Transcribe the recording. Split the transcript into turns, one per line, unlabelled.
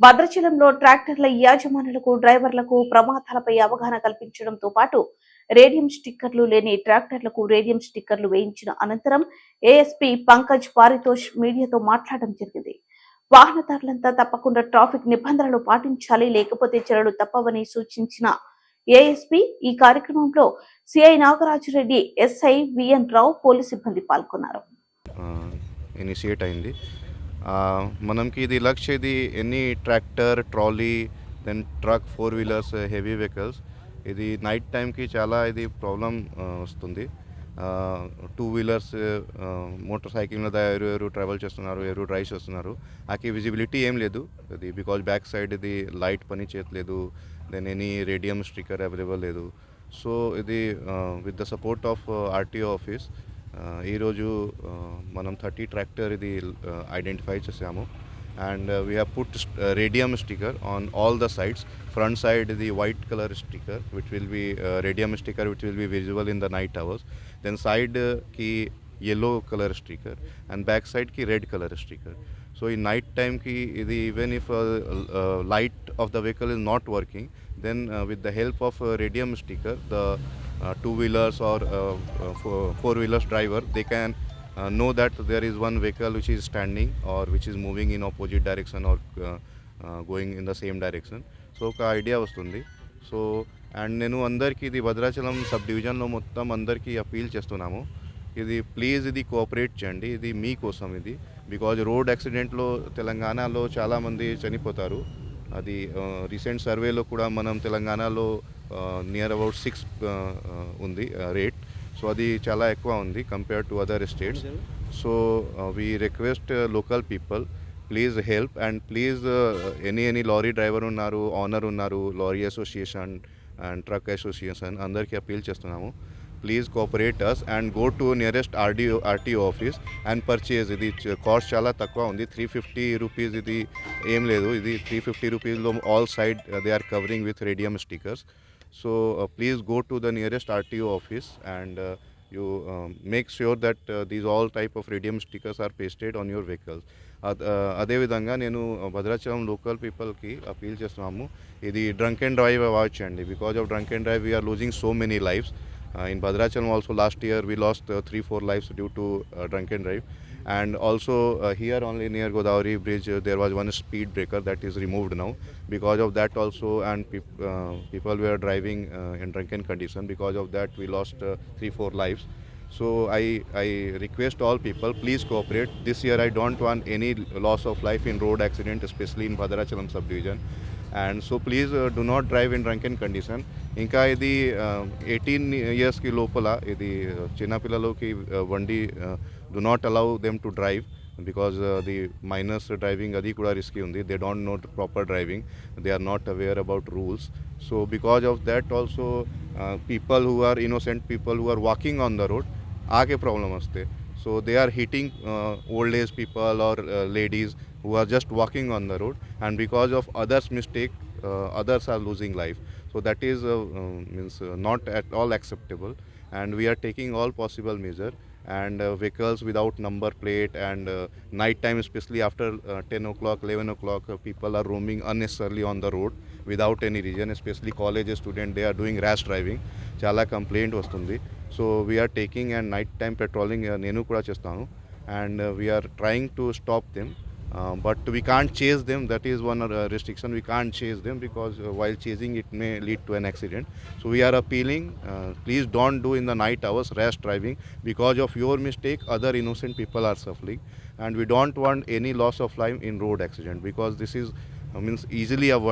భద్రాచలంలో ట్రాక్టర్ల యాజమానులకు డ్రైవర్లకు ప్రమాదాలపై అవగాహన కల్పించడంతో పాటు రేడియం స్టిక్కర్లు లేని ట్రాక్టర్లకు రేడియం స్టిక్కర్లు వేయించిన అనంతరం ఏఎస్పీ పంకజ్ పారితోష్ మీడియాతో మాట్లాడడం జరిగింది. వాహనదారులంతా తప్పకుండా ట్రాఫిక్ నిబంధనలు పాటించాలి లేకపోతే చర్యలు తప్పవని సూచించిన ఏఎస్పీ ఈ కార్యక్రమంలో సిఐ నాగరాజురెడ్డి ఎస్ఐ విఎన్ రావు పోలీసు సిబ్బంది పాల్గొన్నారు.
ఇనిషియేట్ అయింది. మనకి ఇది లక్ష్య ఇది any tractor trolley then truck four wheelers heavy vehicles. ఇది నైట్ టైంకి చాలా ఇది ప్రాబ్లం వస్తుంది. టూ వీలర్స్ మోటార్ సైకిల్ మీద ఎవరు ఎవరు ట్రావెల్ చేస్తున్నారు ఎవరు డ్రైవ్ చేస్తున్నారు ఆకి విజిబిలిటీ ఏం లేదు. ఇది బికాజ్ బ్యాక్ సైడ్ ఇది లైట్ పని చేయట్లేదు then any radium sticker available లేదు. సో ఇది with the support of RTO office ఈరోజు మనం థర్టీ ట్రాక్టర్ ఇది ఐడెంటిఫై చేసాము and we have put radium sticker on all the sides front side ఇది white colour sticker which will be radium sticker which will be visible in the night hours then side కి yellow color sticker and back side ki red color sticker so in night time ki ఇది even if uh, uh, light of the vehicle is not working then uh, with the help of two wheelers or four wheelers driver they can know that there is one vehicle which is standing or which is moving in opposite direction or going in the same direction so ఒక idea వస్తుంది. So and నేను అందరికీ ఇది Bhadrachalam sub డివిజన్లో మొత్తం అందరికీ appeal చేస్తున్నాము. ఇది ప్లీజ్ ఇది కోఆపరేట్ చేయండి. ఇది మీకోసం ఇది. బికాజ్ రోడ్ యాక్సిడెంట్లో తెలంగాణలో చాలామంది చనిపోతారు. అది uh, రీసెంట్ సర్వేలో కూడా మనం తెలంగాణలో నియర్ అబౌట్ సిక్స్ ఉంది రేట్ సో అది చాలా ఎక్కువ ఉంది compare to other states so we request local people please help and please any any lorry driver ఉన్నారు ఆనర్ ఉన్నారు lorry association and truck association అందరికీ అపీల్ చేస్తున్నాము. Please cooperate us and go to nearest RDO RTO office and purchase ఇది cost చాలా తక్కువ ఉంది. Three fifty rupees ఇది ఏం లేదు. ఇది త్రీ ఫిఫ్టీ రూపీస్లో all side they are covering with radium stickers so please go to the nearest RTO office and you um, make sure that uh, these all type of radium stickers are pasted on your vehicles అద్- ఆ, అదేవిధంగా నేను Bhadrachalam local పీపుల్కి appeal చేస్తున్నాము ఇది drunk and drive avoid చేయండి because of drunk and drive we're losing so many lifes uh, in Badrachalam, also last year we lost uh, three four lives due to uh, drunken drive, and also uh, here only near Godavari Bridge uh, there was one speed breaker that is removed now because of that also and peop uh, people were driving uh, in drunken condition because of that we lost uh, three four lives. So I, I request all people, please cooperate. This year I don't want any loss of life in road accident, especially in Badrachalam subdivision. And so please uh, not drive in drunk drunken condition ఇంకా ఇది eighteen ఇయర్స్కి లోపల ఇది చిన్నపిల్లలకి వండి do not allow them to drive because the minors driving అది కూడా risky ఉంది. They don't note proper driving they are not aware about rules so because of that also people who are innocent people who are walking on the road ఆకే problem వస్తే. So they are hitting old age people or ladies who are just walking on the road and because of others mistake uh, others are losing life so that is uh, uh, means uh, not at all acceptable and we are taking all possible measure and uh, vehicles without number plate and uh, night time especially after uh, 10 o'clock 11 o'clock uh, people are roaming unnecessarily on the road without any reason especially college student they are doing rash driving చాలా complaint వస్తుంది so we're taking and night time patrolling నేను కూడా చేస్తాను and we're trying to stop them Uh, but we can't chase them. That is one uh, restriction. We can't chase them because uh, while chasing it may lead to an accident. So we are appealing uh, please don't do in the night hours rash driving. Because of your mistake other innocent people are suffering. And we don't want any loss of life in road accident because this is uh, means easily avoided